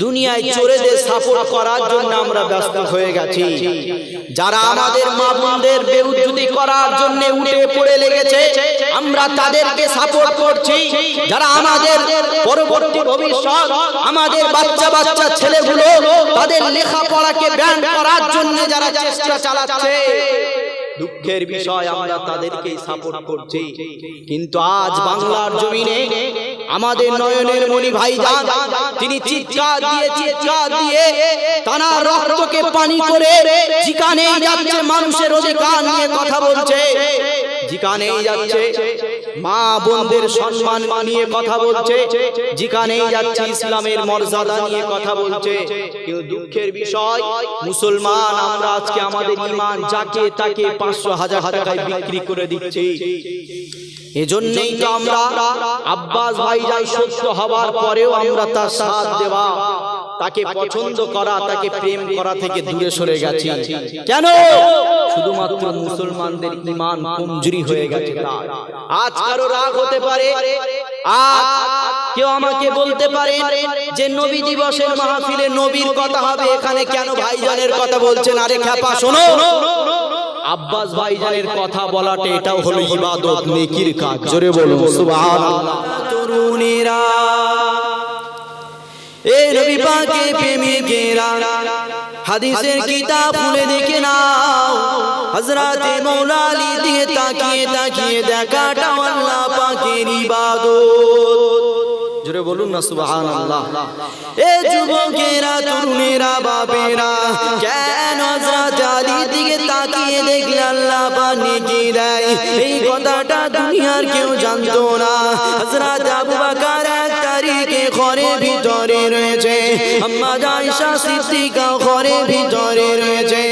দুনিয়ায় চোরেদের সাপোর্ট করার জন্য আমরা ব্যস্ত হয়ে গেছি। যারা আমাদের মা বোনদের বেউজ্জুতি করার জন্য উঠে পড়ে লেগেছে আমরা তাদেরকে সাপোর্ট করছি। যারা আমাদের পরবর্তী ভবিষ্যৎ আমাদের বাচ্চা বাচ্চা ছেলেগুলো তাদের লেখাপড়াকে ব্যান করার জন্য যারা চেষ্টা চালাচ্ছে। দুঃখের বিষয় আমরা তাদেরকে সাপোর্ট করছি। কিন্তু আজ বাংলার জমিনে আমাদের নয়নের মনি ভাই তিনি চিৎকার দিয়ে চিৎকার দিয়ে তারা রক্তকে পানি করে যেখানে যাচ্ছে মানুষের অধিকার নিয়ে কথা বলছে। যেখানে যাচ্ছে, মা বোনদের সম্মান নিয়ে কথা বলছে যেখানে যাচ্ছে ইসলামের মর্যাদা নিয়ে কথা বলছে। কিন্তু দুঃখের বিষয়, মুসলমান, আমরা আজকে আমাদের ইমান যাকে তাকে পাঁচশো হাজার টাকায় বিক্রি করে দিচ্ছি। এজন্যই তো আমরা আব্বাস ভাই যাই সত্য হবার পরেও আমরা তার সাথ দেওয়া। তাকে পছন্দ করা তাকে প্রেম করা থেকে দূরে সরে গেছি। কেন? শুধুমাত্র মুসলমানদের ইমান কমজুরি হয়ে গেছে। আজ কারও রাগ হতে পারে আজ কেউ আমাকে বলতে পারে যে নবী দিবসের মাহফিলে নবীর কথা হবে এখানে কেন ভাইজানের কথা বলছেন? আরে খ্যাপা শোনো। আব্বাস ভাইজানের কথা বলাটা এটাও হলো ইবাদত নেকির কাজ। জোরে বলুন। সুবহানাল্লাহ। তরুণেরা এ নবী পাকে প্রেমিকেরা হাদিসের কিতাব খুলে দেখে নাও। হযরতে মৌলা আলী দিয়ে তাকিয়ে তাকিয়ে দেখাটা আল্লাহ পাকের ইবাদত। জোরে বলুন না, সুবহানাল্লাহ। এ যুবকেরা, তরুণেরা, বাপেরা, কেন আলী দিকে তাকিয়ে দেখলে আল্লাহ পানি কি দেয়? এই কথাটা দুনিয়ার কেউ জানতো না। হযরত আবু বকর ঘরে ভিতরে রয়েছে। আম্মা আয়েশা সিদ্দিকা ঘরে ভিতরে রয়েছে।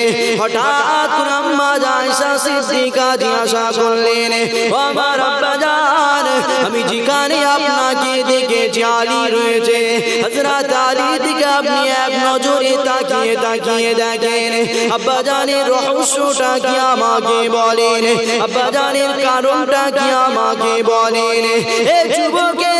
হঠাৎ করে আম্মা আয়েশা সিদ্দিকা জিজ্ঞাসা করলেন, ও আমার আব্বা জান, আমি যেখানে আপনাকে দেখেছি, আলী রয়েছে। হযরত আলী দিকে আপনি এক নজরে তাকিয়ে তাকিয়ে দেখেন। আব্বা জানের রহস্যটা কি আমাকে বলেন? আব্বা জানের কারণটা কি আমাকে বলেন? এ যুবকেরা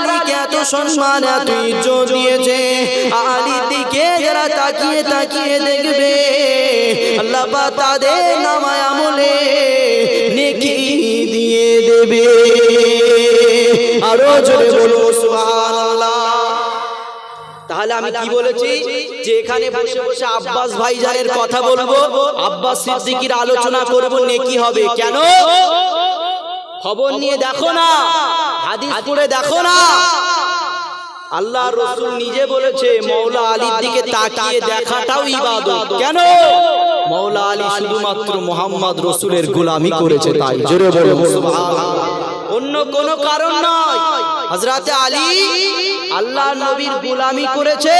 সম্মান দিকে যারা তাকিয়ে তাকিয়ে দেখবে। তাদের নামায় আমলে নেকি দিয়ে দেবে। আরও জোরে তাহলে আমি কি বলেছি? যে এখানে বসে বসে আব্বাস ভাইজানের কথা বলব, আব্বাস সিদ্দিকির আলোচনা করব, নেকি হবে। কেন? খবর নিয়ে দেখো না, হাদিস পড়ে দেখো না। আল্লাহ রসুল নিজে বলেছে মৌলা আলীর দিকে তাকিয়ে দেখাটাও ইবাদত। কেন? মৌলা আলী শুধুমাত্র মোহাম্মদ রসুলের গোলামি করেছে তাই। জোরে বলো। অন্য কোন কারণ নয় হযরতে আলী আল্লাহ নবীর গোলামি করেছে,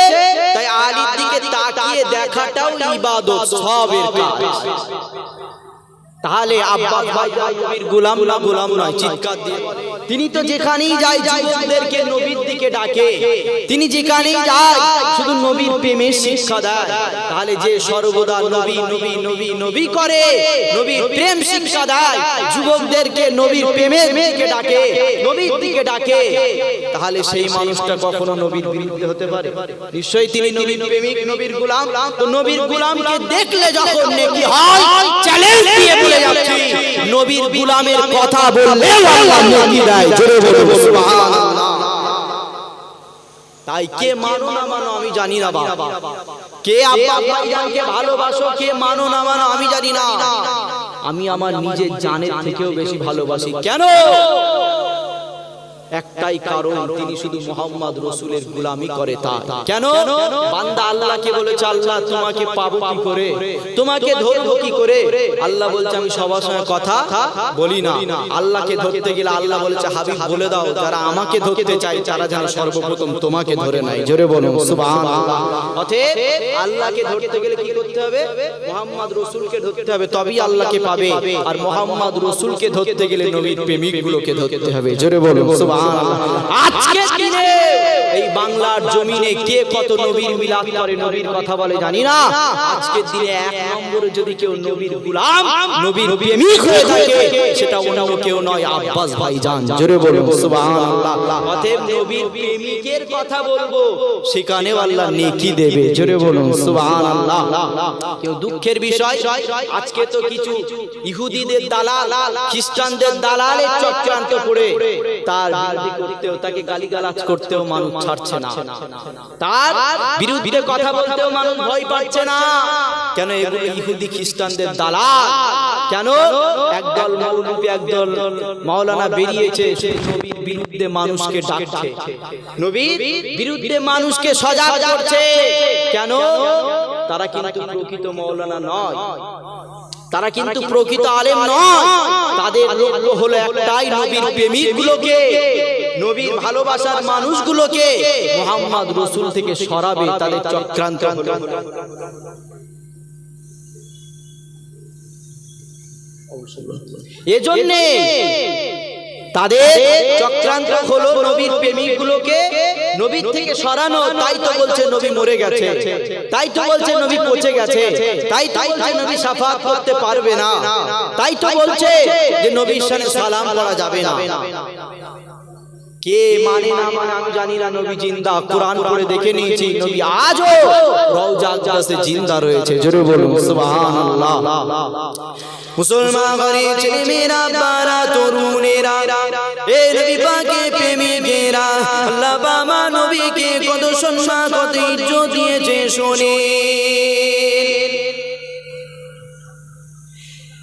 তাই আলীর দিকে তাকিয়ে দেখাটাও ইবাদত, সবের তাহলে আব্বাস ভাই নবীর গোলাম না গোলাম নয়, চিৎকার দিয়ে। তিনি তো যেখানেই যায় যুবকদেরকে নবীর দিকে ডাকে। তিনি যেখানেই যায় শুধু নবীর প্রেমের শিক্ষা দেয়। তাহলে যে সর্বদা নবী নবী নবী নবী করে নবীর প্রেম শিক্ষা দেয়। যুবকদেরকে নবীর প্রেমের দিকে ডাকে। নবীর দিকে ডাকে। তাহলে সেই মানুষটা কখনো নবীর বিরুদ্ধে হতে পারে। নিশ্চয়ই তিনি নবীর প্রেমিক নবীর গোলাম। তো নবীর গোলামকে দেখলে যখন নেকি হয় চ্যালেঞ্জ দিয়ে বলে যাচ্ছি। নবীর গোলামের কথা বললে আল্লাহ নেকি দেয় জোরে বলে সুবহানাল্লাহ। তাই কে মানো না মানো আমি জানি না বাবা কে আব্বা ভালোবাসো কে মানো না মানো আমি জানি না। আমি আমার নিজের জানের থেকেও বেশি ভালোবাসি। কেন? একটাই কারণ তিনি শুধু মোহাম্মদ রসুলের গুলামি করে তা কেন বান্দা আল্লাহকে বলেছে আল্লাহ তোমাকে পাবো কি করে তোমাকে ধরবো কি করে আল্লাহ বলছে আমি সবার সঙ্গে কথা বলি না আল্লাহকে ধরতে গেলে আল্লাহ বলেছে হাবিব বলে দাও যারা আমাকে ধরতে চাই তারা যেন সর্বপ্রথম তোমাকে ধরে নাই জোরে বলো সুবহানাল্লাহ অতএব আল্লাহকে ধরতে গেলে কি করতে হবে মোহাম্মদ রসুলকে ধরতে হবে তবেই আল্লাহকে পাবে আর মোহাম্মদ রসুলকে ধরতে গেলে নবীর প্রেমিক গুলোকে ধরতে হবে জোরে বলো সুবহানাল্লাহ আজকে দিনে এই বাংলার জমিনে কে কত নবীর মিলাদ করে নবীর কথা বলে জানি না। আজকের দিনে এক নম্বরে যদি কেউ নবীর গুলাম নবীর প্রেমিক হয়ে থাকে সেটা অন্য কেউ নয় আব্বাস ভাইজান। জোরে বলুন সুবহানাল্লাহ। অতএব নবীর প্রেমিকের কথা বলব। সেখানেও আল্লাহ নেকি দেবে। জোরে বলুন সুবহানাল্লাহ। কেউ দুঃখের বিষয় আজকে তো কিছু ইহুদিদের দালাল খ্রিস্টানদের দালালের চক্রান্ত পড়ে তার করতেও তাকে গালিগালাজ করতেও মানুষ ছাড়ছে না। তার বিরুদ্ধে কথা বলতেও মানুষ ভয় পাচ্ছে না। কেন এগুলো ইহুদি খ্রিস্টানদের দালাল? কেন একদল মৌলবী একদল মাওলানা বেরিয়েছে নবীর বিরুদ্ধে মানুষকে ডাকছে। নবীর বিরুদ্ধে মানুষকে সজাগ করছে। কেন? তারা কিন্তু প্রকৃত মৌলানা নয়। তারা কিন্তু প্রকৃত আলেম নয়। তাদের লক্ষ্য হলো একটাই নবীর প্রেমিকগুলোকে। নবীর ভালোবাসার মানুষগুলোকে মোহাম্মদ রসুল থেকে সরাবে তাদের চক্রান্ত এজন্যে তাদের চক্রান্ত হলো নবীর প্রেমিক গুলোকে নবীর থেকে সরানো তাই তো বলছে নবী মরে গেছে। তাই তো বলছে নবী পচে গেছে। তাই তাই তাই নবী সাফাত করতে পারবে না। তাই তো বলছে যে নবীর সাথে সালাম করা যাবে না। কে মানে না মানে আমি জানি না নবী জিন্দা। কোরআন পড়ে দেখে নিয়েছি নবী আজও রওজা আকদাসে জিন্দা রয়েছে। জোরে বলুন সুবহানাল্লাহ। মুসলমান ঘরে ছেলে মেয়েরা বারা তরুণেরা, এ নবী পাকে প্রেমিকেরা, আল্লাহ বাবা নবীকে কত সম্মান, কত ইজ্জত দিয়েছে শোনে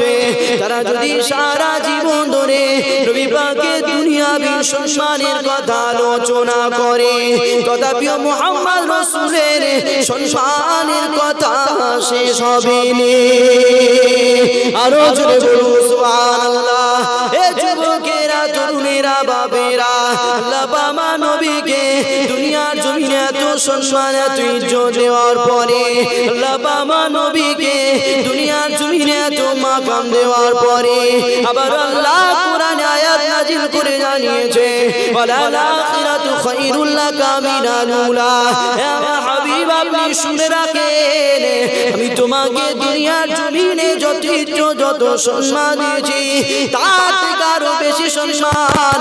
রয়েছে তারা যদি সারা জীবন ধরে নবী পাকে দুনিয়াবি সম্মানের কথা আলোচনা করে, তথাপিও মোহাম্মদ রসুলের সম্মানের কথা শেষ হবে নে। আরও জোরে বলুন, সুবহানাল্লাহ। বাবা নবীকে দুনিয়ার জমিনে এত সম্মান, এত ইজ্জত পরে বাবা নবীকে দুনিয়ার জমিনে এত মাকাম দেওয়ার পরে, আবার আল্লাহ কোরআন আয়াত নাজিল করে জানিয়েছে ওয়ালা আখিরাতু খায়রুল লাকা মিনাল উলা। হাবিব আপনি শুনে রাখেন আমি তোমাকে দুনিয়ার জমিনে ইজ্জত যত সম্মান দিয়েছি তার থেকে আরও বেশি সম্মান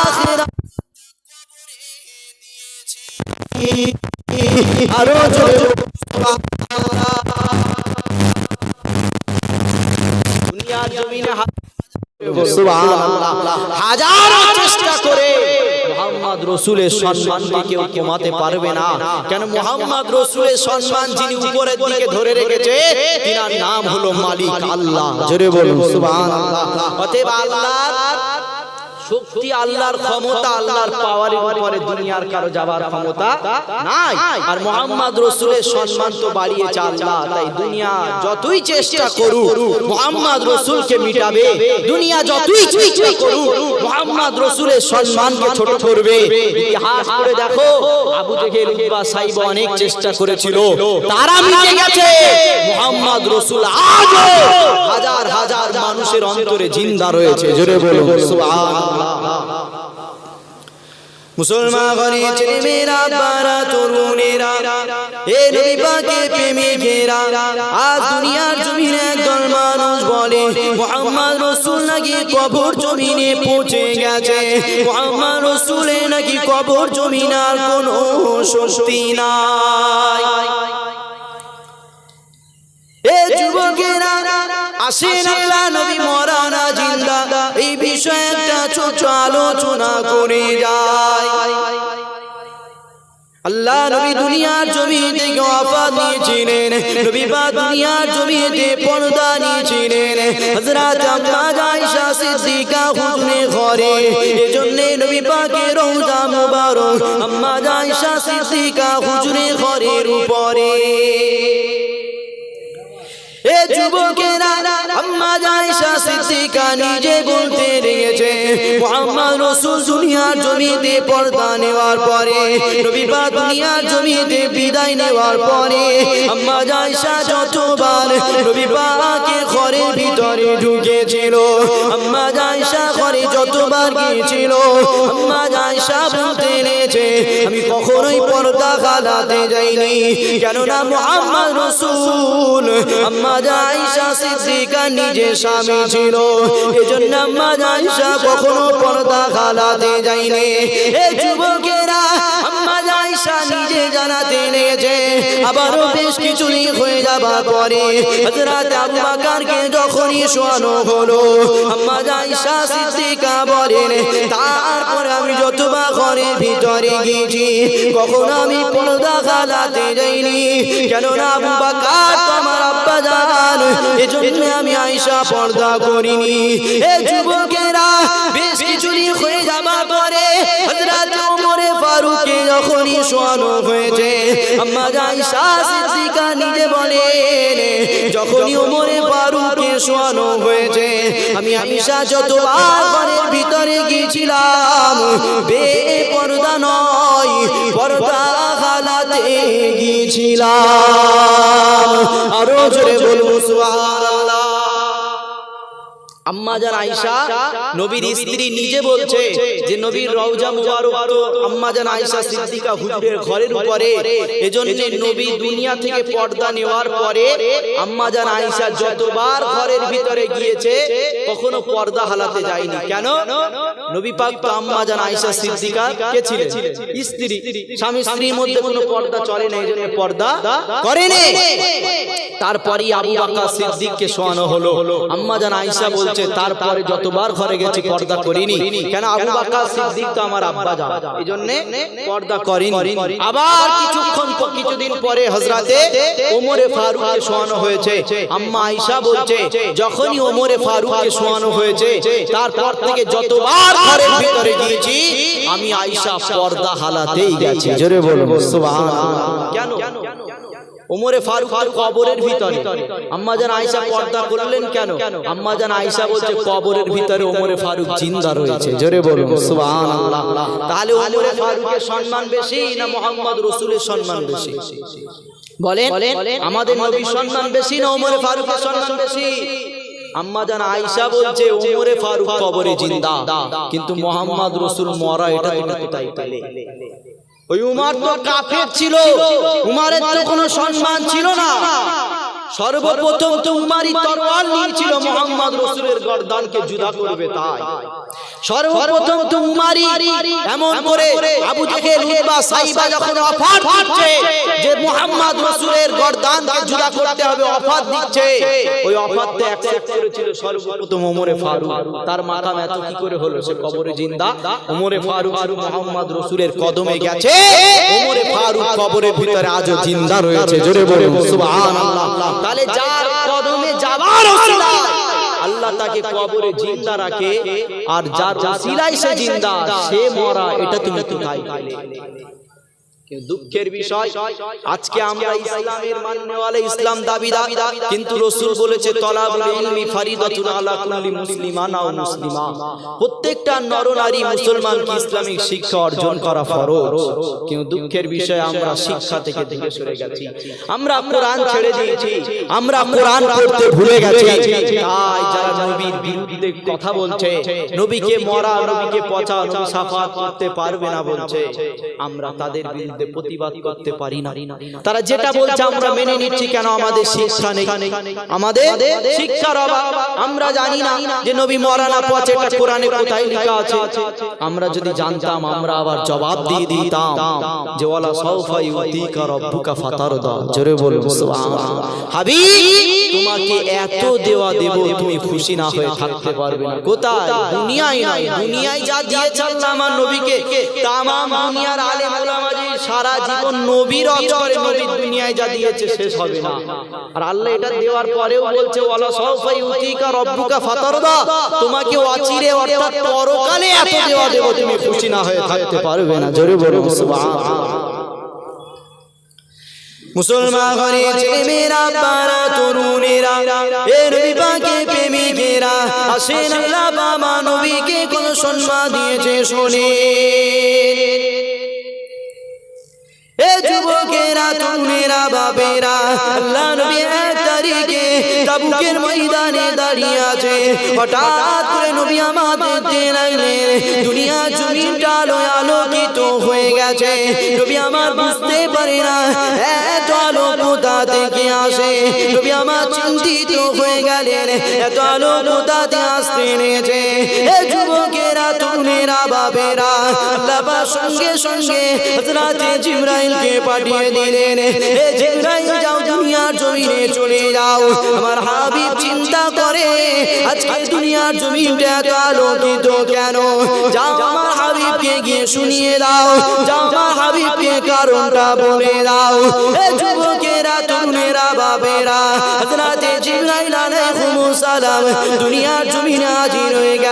আখিরাত আরও দুনিয়ার জমিনে হাজার চেষ্টা করে মোহাম্মদ রসুলের সম্মানকে কেউ কমাতে পারবে না। কেন মোহাম্মদ রসুলের সম্মান যিনি উপরের দিকে ধরে রেখেছে, তিনার নাম হলো মালিক আল্লাহ। জোরে বলুন, সুবহানাল্লাহ। অতএব আল্লাহর শক্তি আল্লাহর ক্ষমতা আল্লাহর পাওয়ারের উপরে দুনিয়ার কারও যাবার ক্ষমতা নাই। আর মোহাম্মদ রসুলের সম্মান তো বাড়িয়েছে আল্লাহ তাই দুনিয়া যতই চেষ্টা করুক মোহাম্মদ রসুলকে মিটাবে দুনিয়া যতই চেষ্টা করুক মোহাম্মদ রসুলের সম্মানকে ছোট করবে। ইতিহাস করে দেখো আবু জেহেল বা সাইব অনেক চেষ্টা করেছিল। তারা মিটে গেছে। মোহাম্মদ রসুল আজও হাজার হাজার মানুষের অন্তরে জিন্দা রয়েছে জোরে বলুন সুবহানাল্লাহ মুসলমান ঘরে ছেলে মেয়েরা, বারা তরুণেরা, এ নবী পাকে প্রেমিকেরা, আজ দুনিয়ার জমিনে একদল মানুষ বলে, মোহাম্মদ রসুল নাকি কবর জমিনে পৌঁছে গেছে? মোহাম্মদ রসুলে নাকি কবর জমিনার কোনো শক্তি নাই? এ যুবকেরা আসেন আল্লাহ নবী মরা জিন্দা। এই বিষয়ে একটা ছোট আলোচনা করে যায় আল্লাহ নবী দুনিয়ার জমিতে ওয়াফাত নিয়েছিলেন। নবী বা দুনিয়ার জমিতে পর্দা নিয়েছিলেন। হযরত আম্মা আয়েশা সিদ্দিকা হুজুরে ঘরে। এজন্য নবী পাকের রওজা মুবারক। আম্মা আয়েশা সিদ্দিকা হুজুরে ঘরের উপরে। এ যুবকেরা আম্মা আয়েশা সিদ্দিকা নিজে বলতে লেগেছে মুহাম্মদ রাসূল দুনিয়ার জমিতে পর্দা নেওয়ার পরে নবী দুনিয়ার জমিতে বিদায় নেওয়ার পরে আম্মা আয়েশা যতবার নবী ঘরের ভিতরে ঢুকেছিল আম্মা আয়েশা ঘরে যতবার গিয়েছিল আম্মা আয়েশা বলতে লেগেছে আমি কখনোই পর্দা খালাতে যাইনি কেননা মুহাম্মদ রাসূল আম্মা আয়েশা সিদ্দিকা নিজে স্বামী ছিল। এজন্য আম্মা আয়েশা কখনো পর্দা খালাতে যায়নি। এ যুবকেরা আম্মা আয়েশা নিজে জানাতে লেগেছে আবারও বেশ কিছু হয়ে যাবার পরে বকরকে যখনই শোয়ানো হলো তারপরে আমি যতবার ঘরের ভিতরে গিয়েছি, কখনো আমি পর্দা যাইনি। কেননা আব্বা জান, এজন্য আমি আয়েশা পর্দা করিনি। এ যুবকেরা, বেশ কিছুদিন হয়ে পরে ফারুককে যখনই শোয়ানো হয়েছে, আম্মা আয়েশা সিদ্দিকা নিজে বলেন, যখনই ওমরে ফারুককে শোয়ানো হয়েছে, আমি আয়েশা যতবার ঘরের ভিতরে গিয়েছিলাম, বে পর্দা নয়, পর্দা খালাতে গিয়েছিলাম। আরও জোরে বলব সুবহানাল্লাহ আম্মা জান আয়েশা নবীর স্ত্রী নিজে বলছে যে নবীর রওজা মুবারক তো আম্মা জান আয়েশা সিদ্দিকা হুজুরের ঘরের উপরে। এজন্য নবী দুনিয়া থেকে পর্দা নেওয়ার পরে আম্মা জান আয়েশা যতবার ঘরের ভিতরে গিয়েছে কখনো পর্দা হালাতে যায়নি। কেন? নবী পাক তো আম্মা জান আয়েশা সিদ্দিকা কে ছিলেন? স্ত্রী। স্বামী স্ত্রীর মধ্যে কোনো পর্দা চলে না এজন্য পর্দা করেনি। তারপরে আবু বকর সিদ্দিককে শোয়ানো হলো আম্মা জান আয়েশা বলছে তারপরে যতবার ঘরে গেছি পর্দা করিনি। কেন আবু বকর সিদ্দিক তো আমার আব্বা জান। এজন্য পর্দা করিনি। আবার কিছুক্ষণ কিছুদিন পরে হযরতে ওমরে ফারুককে শোয়ানো হয়েছে। আম্মা আয়েশা বলছে যখনই ওমরে ফারুককে শোয়ানো হয়েছে তারপর থেকে যতবার ঘরের ভিতরে গিয়েছি আমি আয়েশা পর্দা হালাতেই গেছি। জোরে বলুন সুবহানাল্লাহ। ওমরে ফারুক তো কবরের ভিতরে। আম্মা জান আয়েশা পর্দা করলেন কেন? আম্মা জান আয়েশা বলছে, কবরের ভিতরে ওমরে ফারুক জিন্দা রয়েছে। জোরে বলুন, সুবহানাল্লাহ। তাহলে ওমরে ফারুকের সম্মান বেশি না মোহাম্মদ রসুলের সম্মান বেশি? বলেন, আমাদের নবীর সম্মান বেশি না ওমরে ফারুকের সম্মান বেশি? আম্মা জান আয়েশা বলছে, ওমরে ফারুক কবরে জিন্দা। কিন্তু মোহাম্মদ রসুল মরা, এটা তুমি কোথায় পেলে ওই উমার তো কাফের ছিল। উমারের তো কোনো সম্মান ছিল না। সর্বপ্রথম তো উমারই তরোয়াল নিয়েছিল মোহাম্মদ রসুলের গর্দানকে জুদা করবে তাই। সর্বপ্রথম তো উমারই এমন করে আবু জেহেল, উতবা, সাইবা যখন অফার দিচ্ছে যে মোহাম্মদ রসুলের গর্দানকে জুদা করতে হবে অফার দিচ্ছে, ওই অফারতে অ্যাকসেপ্ট করেছিল সর্বপ্রথম ওমরে ফারুক। তার মাকাম এত কি করে হলো? সে কবরে জিন্দা। ওমরে ফারুক মোহাম্মদ রসুলের কদমে গেছে। ওমরে ফারুক কবরের ভিতরে আজও জিন্দা রয়েছে। জোরে বলে সুবহানাল্লাহ। তাহলে যার কদমে যাওয়ার আল্লাহ তাকে কবরে জিন্দা রাখে আর যার ওসিলায় সে জিন্দা সে মরা এটা তুমি কোথায় দুঃখের বিষয়। আজকে আমরা ইসলামের মান্যওয়ালা ইসলাম দাবিদার। কিন্তু রসুল বলেছে, তলাবুল ইলমি ফারিদাতুন মুসলিমান প্রত্যেকটা নরনারী মুসলমানকে ইসলামিক শিক্ষা অর্জন করা ফরজ। কিন্তু দুঃখের বিষয়, আমরা শিক্ষা থেকে দূরে সরে গেছি। আমরা কোরআন ছেড়ে দিয়েছি। আমরা কোরআন পড়তে ভুলে গেছি। তাই যারা নবীর বিরুদ্ধে কথা বলছে, নবীকে মরা, নবীকে পচা সাফাত করতে পারবে না বলছে, আমরা তাদের বিরুদ্ধে বিরুদ্ধে প্রতিবাদ করতে পারি না। তারা যেটা বলছে আমরা মেনে নিচ্ছি কেন আমাদের শিক্ষা নেই। আমাদের শিক্ষার অভাব আমরা জানি না যে নবী মরানা পথে এটা কোরআনে কোথায় লেখা আছে? আমরা যদি জানতাম আমরা আবার জবাব দিয়ে দিতাম। যে ওয়ালা সাউফা ইউতিকা রব্বুকা ফাতারদা জোরে বলুন সুবহানাল্লাহ। হাবিব তোমাকে এত দেওয়া দেব তুমি খুশি না হয়ে থাকতে পারবে না। কোথায়? দুনিয়ায় নয় দুনিয়ায় যা দিয়েছে আল্লাহ আমার নবীকে তামাম দুনিয়ার আলেম ওলামা সারা জীবন নবীর অচরে নবীর দুনিয়ায় যা দিয়েছে শেষ হবে না। আর আল্লাহ এটা দেওয়ার পরেও বলছে ওয়ালা সাউফা ইউতিকা রব্বুকা ফাতারদা। তোমাকে অচিরে অর্থাৎ পরকালে এত দেওয়া দেব তুমি খুশি না হয়ে থাকতে পারবে না। জোরে বলুন সুবহানাল্লাহ মুসলমান ঘরে ছেলেমেয়েরা পারা তরুণেরা এ নবী পাকে প্রেমিকেরা আসেন আল্লাহ বাবা নবীকে কোন সম্মান দিয়েছে শোনে এ যুবকেরা বাবেরা আল্লাহ নবী এক তারিখে তাবুকের ময়দানে দাঁড়িয়ে আছে। হঠাৎ করে নবী আমাদের দুনিয়া জমিনটা আলো আলোকিত হয়ে গেছে। নবী আমার বুঝতে পারে না, এত আলো কোথা থেকে আসে? নবী আমার চিন্তিত হয়ে গেলেন, এত আলো কোথাতে আসতে এনেছে? এ যুবকেরা তরুণেরা বাবেরা আল্লাহ পাক সঙ্গে সঙ্গে হযরতে জিবরাইলকে পাঠিয়ে দিলেন। এ জিবরাইল, যাও দুনিয়ার জমিনে চলে যাও। আমার হাবিব চিন্তা করে, আজকে দুনিয়ার জমিনটা এত আলোকিত কেন? যাও আমার হাবিবকে গিয়ে শুনিয়ে দাও। যাও আমার হাবিবকে কারণটা বলে দাও। এ যুবকেরা, তরুণেরা বাবেরা হযরতে জিবরাইল আলাইহিস সালাম, দুনিয়ার জমিনে হয়ে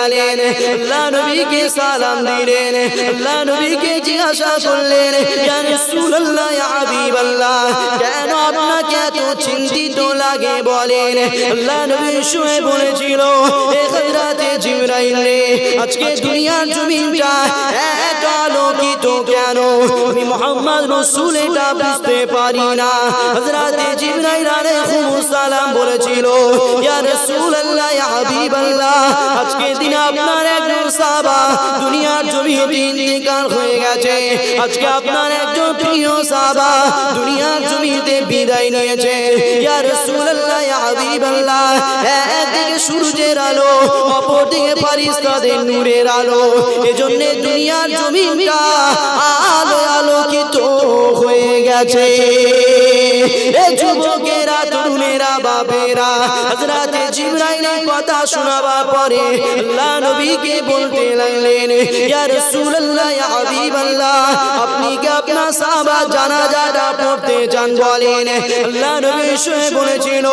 গেলেন আল্লাহ নবীকে সালাম দিলেন আল্লাহ নবীকে জিজ্ঞাসা করলেন ইয়া রাসূলুল্লাহ ইয়া হাবিবাল্লাহ কেন আপনাকে এত চিন্তিত লাগে বলেন আল্লাহ নবী শুয়ে বলেছিল এ খৈরাতে জিবরাইল রে আজকে দুনিয়ার জমিনটা এত আলোকিত কেন আমি মোহাম্মদ রসুল এটা বুঝতে পারি না হযরতে জিবরাইল আলাইহিস সালাম বলেছিল ইয়া রাসূলুল্লাহ ইয়া হাবিবাল্লাহ আজকে দিন আপনার একজন সাহাবা, দুনিয়ার জমিনে ইন্তেকাল হয়ে গেছে। আজকে আপনার একজন প্রিয় সাহাবা, দুনিয়ার জমিতে বিদায় নিয়েছে। ইয়া রাসূলুল্লাহ, ইয়া হাবিবাল্লাহ, একদিকে সূর্যের আলো, অপরদিকে ফারিস্তাদের নূরের আলো। এজন্য দুনিয়ার জমিনটা আলো আলোকিত হয়ে গেছে। এ যুবকেরা তরুণেরা বাবেরা হযরতে জিবরাইলের কথা শোনাবার পরে আল্লাহ নবীকে বলতে লাগলেন, ইয়া রাসূলুল্লাহ, ইয়া হাবিবাল্লাহ, আপনি কি আপনার সাহাবা জানাজাটা পড়তে চান? বলেন, আল্লাহ নবী শুয়ে বলেছিল,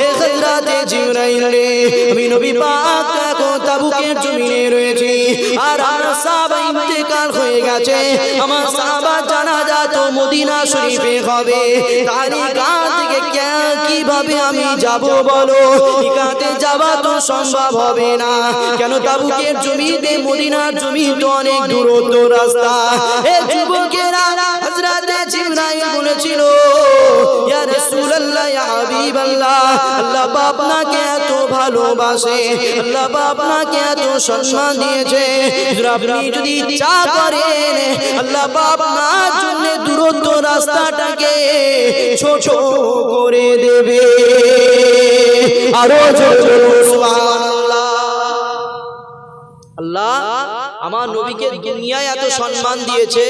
এ হযরতে জিবরাইল রে, আমি নবী পাক এখন তাবুকের জমিনে রয়েছি, আর আমার সাহাবা ইন্তেকাল হয়ে গেছে। আমার সাহাবা জানাজা তো মদিনা শরীফে হবে। তারই কাছ থেকে কে- কীভাবে আমি যাব বলো? ইকাতে যাওয়া তো সম্ভব হবে না। কেন তাবুকের জমিতে, মদিনার জমি তো অনেক দূরত্ব রাস্তা? এ যুবকেরা জিবরাইল বলেছিল, ইয়া রাসূলুল্লাহ, ইয়া হাবিবাল্লাহ, আল্লাহ পাক আপনাকে এত ভালোবাসে, আল্লাহ পাক আপনাকে এত সম্মান দিয়েছে। আপনি যদি ইচ্ছা করেন, আল্লাহ পাক আপনার জন্য দূরত্ব রাস্তাটাকে ছোট করে দেবে। আরও জোরে সুবহানাল্লাহ। আল্লাহ আমার নবীকে দুনিয়ায় এত সম্মান দিয়েছে,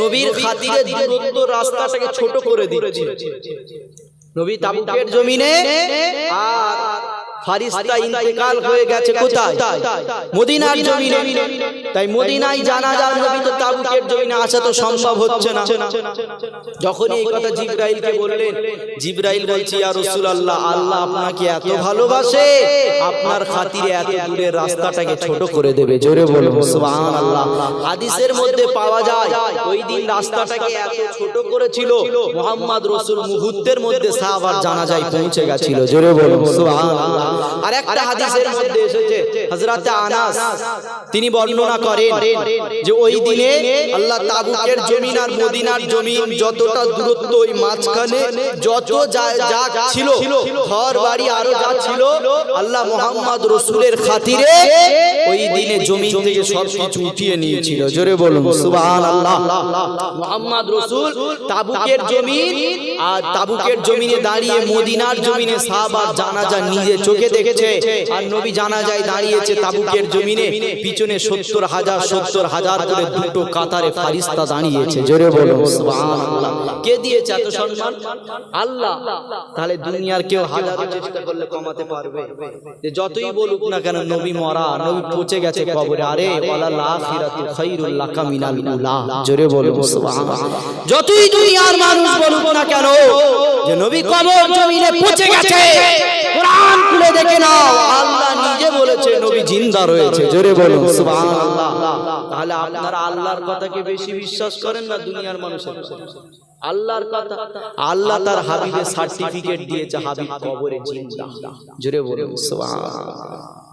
নবীর খাতিরে দূরত্ব রাস্তাটাকে ছোট করে দিয়েছে। নবী তাবুকের জমিনে আর ফারিস্তা ইন্তেকাল হয়ে গেছে কোথায়? মদিনার জমিনে। তাই মদিনায় নবী তো তাবুকের জমিনে আসা তো সম্ভব হচ্ছে না। এই কথা জিব্রাইলকে বললেন, জিব্রাইল বলছে, ইয়া রাসূলুল্লাহ, আল্লাহ আপনাকে এত ভালোবাসে, আপনার খাতিরে এত দূরের রাস্তাটাকে ছোট করে দেবে। জোরে বলুন, সুবহানাল্লাহ। হাদিসের মধ্যে পাওয়া যায়, ওই দিন রাস্তাটাকে এত ছোট করেছিল, মুহাম্মদ রাসূল মুহূর্তের মধ্যে সাহাবার জানাজায় পৌঁছে গেছিল। জোরে বলুন, সুবহানাল্লাহ। আর একটা হাদিসের মধ্যে এসেছে হযরতে আনাস। তিনি বর্ণনা করেন যে ওই দিনে আল্লাহ তাবুকের জমিন আর মদিনার জমিন যতটা দূরত্ব ওই মাঝখানে যত যা যা ছিল ঘর বাড়ি আরও যা ছিল আল্লাহ মোহাম্মদ রসুলের খাতিরে ওই দিনে জমি থেকে সব কিছু উঠিয়ে নিয়েছিল। জোরে বলুন সুবহান আল্লাহ মোহাম্মদ রসুল তাবুকের জমিন আর তাবুকের জমিনে দাঁড়িয়ে মদিনার জমিনে সাহাবা জানাজা নিজে চোখে দেখেছে আর নবী জানা যায় দাঁড়িয়েছে তাবুকের জমিনে। পিছনে সত্তর হাজার সত্তর হাজার করে দুটো কাতারে ফারিস্তা দাঁড়িয়েছে। জোরে সুবহানাল্লাহ। কে দিয়েছে এত সম্মান? আল্লাহ। তাহলে দুনিয়ার কেউ হাজার চেষ্টা করলে কমাতে পারবে। যে যতই বলুক না কেন নবী মরা নবী পচে গেছে কবরে। আরে ওয়ালা লাখিরাতু খাইরুল লাকা মিনাল উলা। জোরে সুবহানাল্লাহ। যতই দুনিয়ার মানুষ বলুক না কেন যে নবী কবর জমিনে পচে গেছে। কোরআন খুলে দেখে নাও। আল্লাহ নিজে বলেছে, নবী জিন্দা রয়েছে। জোরে বলুন, সুবহানাল্লাহ। তাহলে আপনারা আল্লাহর কথাকে বেশি বিশ্বাস করেন না দুনিয়ার মানুষের আল্লাহর কথা, আল্লাহ তার হাবিবের সার্টিফিকেট দিয়েছে, হাবিব কবরে জিন্দা। জোরে বলুন, সুবহানাল্লাহ।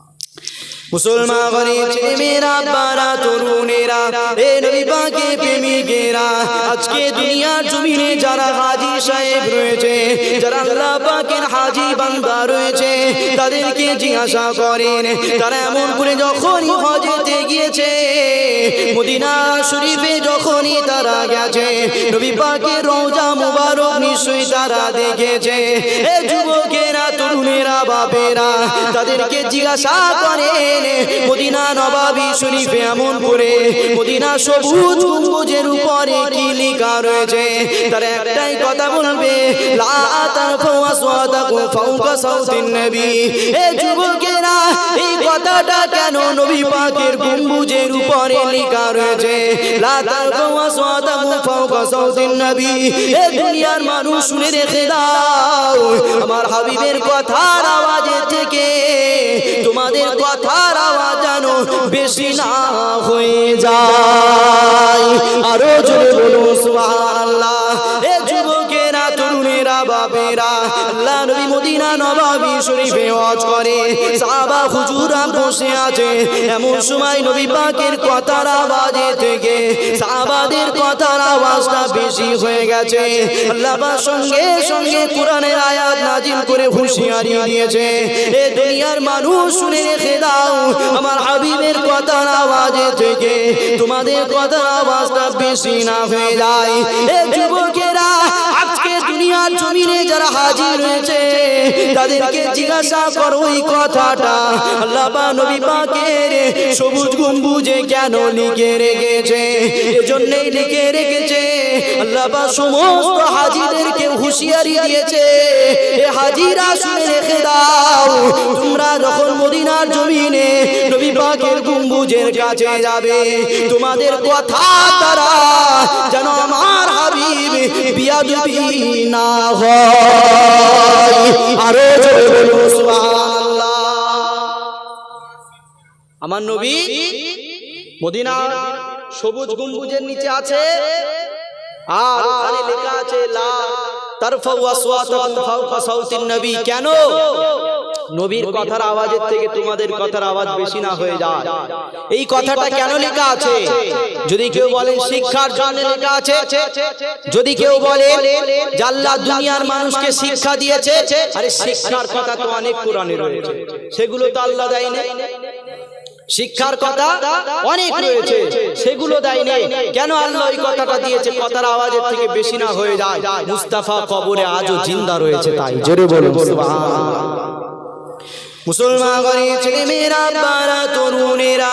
মুসলমান ঘরে ছেলেমেয়েরা বারা তরুণেরা এ নবী পাকে প্রেমিকেরা আজকে দুনিয়ার জমিনে যারা হাজি সাহেব রয়েছে যারা আল্লাহ পাকের হাজি বান্দা রয়েছে তাদেরকে জিজ্ঞাসা করেন তারা এমন করে যখনই হজেতে গিয়েছে মদিনা শরীফে যখনই তারা গেছে নবী পাকের রওজা মুবারক নিশ্চয়ই তারা দেখেছে এ যুবকেরা তরুণেরা বাপেরা তাদেরকে জিজ্ঞাসা করেন মদিনা নবাবী শরীফে এমন করে মদিনা সবুজ গম্বুজের উপরে কি লেখা রয়েছে? তারা একটাই কথা বলবে দুনিয়ার মানুষ শুনে আমার হাবিবের কথার আওয়াজে থেকে তোমাদের কথার আওয়াজ যেন বেশি না হয়ে যায়। আরও জোরে বলুন সুবহানাল্লাহ। শরীফে হজ করে সাহাবা হুজুরা বসে আছে। এমন সময় নবী পাকের কথার আওয়াজে থেকে সাহাবাদের কথার আওয়াজটা বেশি হয়ে গেছে। আল্লাহ সঙ্গে সঙ্গে কোরআনের আয়াত নাজিল করে হুঁশিয়ারি দিয়েছে। এ দুনিয়ার মানুষ শুনে রেখে দাও। আমার হাবিবের কথার আওয়াজে থেকে তোমাদের কথার আওয়াজটা বেশি না হয়ে যায়। এ যুবকেরা দুনিয়ার জমিনে যারা হাজির হয়েছে, তাদেরকে জিজ্ঞাসা করো ওই কথাটা। আল্লাহ নবী পাকের সবুজ গম্বুজে কেন লিখে রেখেছে? এজন্যই লিখে রেখেছে। আল্লাহ সমস্ত হাজিদেরকে হুঁশিয়ারি দিয়েছে, এ হাজিরা শুনে রেখে দাও, তোমরা যখন মদিনার জমিনে নবী পাকের গম্বুজের কাছে যাবে। তোমাদের কথা দ্বারা যেন আমার হাবিব বিয়াদবি না আমার নবী মদিনা সবুজ গম্বুজের নিচে আছে, আর ওখানে লেখা আছে, লা সাউতিন নবী। কেন? নবীর কথার আওয়াজের থেকে তোমাদের কথার আওয়াজ বেশি না হয়ে যায়। এই কথাটা কেন লেখা আছে? যদি কেউ বলেন শিক্ষার জন্য লেখা আছে যদি কেউ বলে জাল্লা দুনিয়ার মানুষকে শিক্ষা দিয়েছে আরে শিক্ষার কথা তো অনেক কোরআনে রয়েছে। সেগুলো তো আল্লাহ দেয়নি শিক্ষার কথা অনেক রয়েছে। সেগুলো দেয়নি কেন আল্লাহ ওই কথাটা দিয়েছে? কথার আওয়াজের থেকে বেশি না হয়ে যায়। মুস্তাফা কবরে আজও জিন্দা রয়েছে তাই। জোরে বলুন। সুবহানাল্লাহ। মুসলমান ঘরে ছেলে মেয়েরা বারা, তরুণেরা,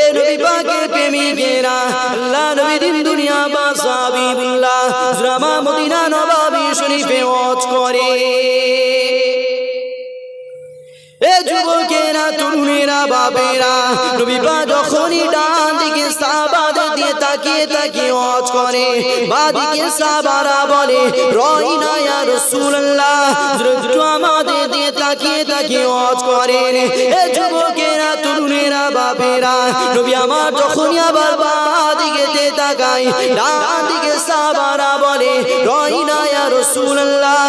এ নবী পাকের প্রেমিকেরা, আল্লাহ নবী দিন দুনিয়া বাসাবিবুল্লাহ জামা মদিনা নবাবী শরীফে ওয়াজ করে। এ যুবকেরা, তরুণেরা বাবেরা নবী যখনই ডান দিকে সাবাদের দিয়ে তাকিয়ে তাকিয়ে ওয়াজ করে বাদিকে সাবারা বলে রইনা ইয়া রাসূলুল্লাহ। একটু আমাদের দিয়ে তাকিয়ে তাকিয়ে ওয়াজ করেন। এ যুবকেরা, তরুণেরা বাবেরা নবী আমার যখনই আবার বাদিকে তাকাই ডান দিকে সাবারা বলে রইনা ইয়া রাসূলুল্লাহ।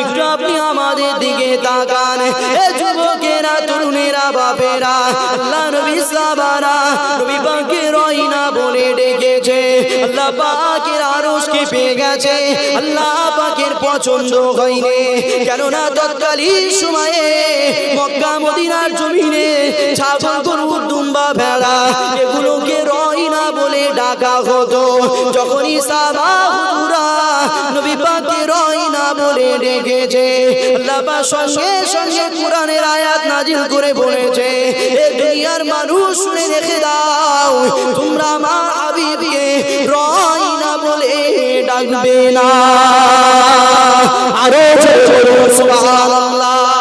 একটু আপনি আমাদের দিকে তাকান। এ যুবকেরা, তরুণেরা, বাপেরা, আল্লাহ নবী সাবারা নবী পাকে রইনা বলে ডেকেছে আল্লাহ পাকের আরশকে পেয়ে গেছে। আল্লাহ পাকের পছন্দ হয়নি। কেননা তৎকালীন সময়ে মক্কা, মদিনার জমিনে ছাগল গরু দুম্বা ভেড়া এগুলোকে রয়না বলে ডাকা হতো। যখনই সাবা হুজুরা নবী পাকে রয়না বলে ডেকেছে, আল্লাহ সঙ্গে সঙ্গে কোরআনের আয়াত নাজিল করে বলেছে। দুনিয়ার মানুষ শুনে রেখে দাও। তোমরা আমার রয় না বলে ডাকবে না। আরও চলো সুবহানাল্লাহ।